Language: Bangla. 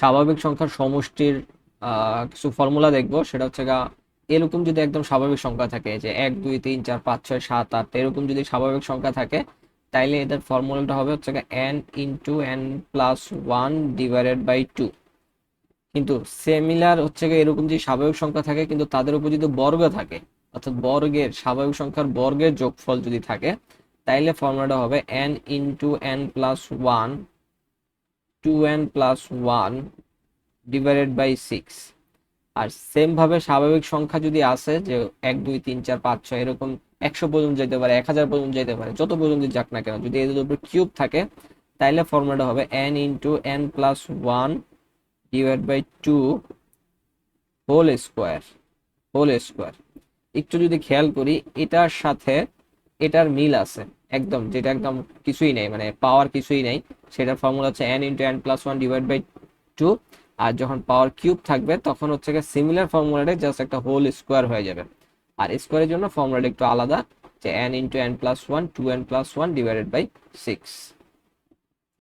স্বাভাবিক সংখ্যার সমষ্টির কিছু ফর্মুলা দেখব। সেটা হচ্ছে গা, এরকম যদি একদম স্বাভাবিক সংখ্যা থাকে, যে এক, দুই, তিন, চার, পাঁচ, ছয়, সাত, আট এরকম যদি স্বাভাবিক সংখ্যা থাকে, তাইলে এদের ফর্মুলাটা হবে হচ্ছে n into n plus one divided by two কিন্তু সেমিলার হচ্ছে গিয়ে এরকম যে স্বাভাবিক সংখ্যা থাকে, কিন্তু তাদের উপর যদি বর্গ থাকে, অর্থাৎ বর্গের, স্বাভাবিক সংখ্যার বর্গের যোগফল যদি থাকে, তাইলে ফর্মুলাটা হবে n into n plus one two n plus one divided by six R same ভাবে স্বাভাবিক সংখ্যা যদি আসে, যে এক, দুই, তিন, চার, পাঁচ, ছয়, এরকম একশো পর্যন্ত যেতে পারে, এক হাজার পর্যন্ত যেতে পারে, যত পর্যন্ত যাক না কেন, যদি এদের উপর কিউব থাকে, তাইলে ফর্মুলাটা হবে n into n plus one divide by two whole square whole square একটু যদি খেয়াল করি, এটার সাথে এটার মিল আছে, একদম, যেটা একদম কিছুই নেই মানে পাওয়ার কিছুই নেই। সেটার ফর্মুলা হচ্ছে n into n plus one divide by two আর যখন পাওয়ার কিউব থাকবে, তখন হচ্ছে গিয়ে সিমিলার ফর্মুলাটা জাস্ট একটা হোল স্কোয়ার হয়ে যাবে। আর স্কোয়ারের জন্য ফর্মুলাটা একটু আলাদা, যে n into n plus one two n plus one divided by six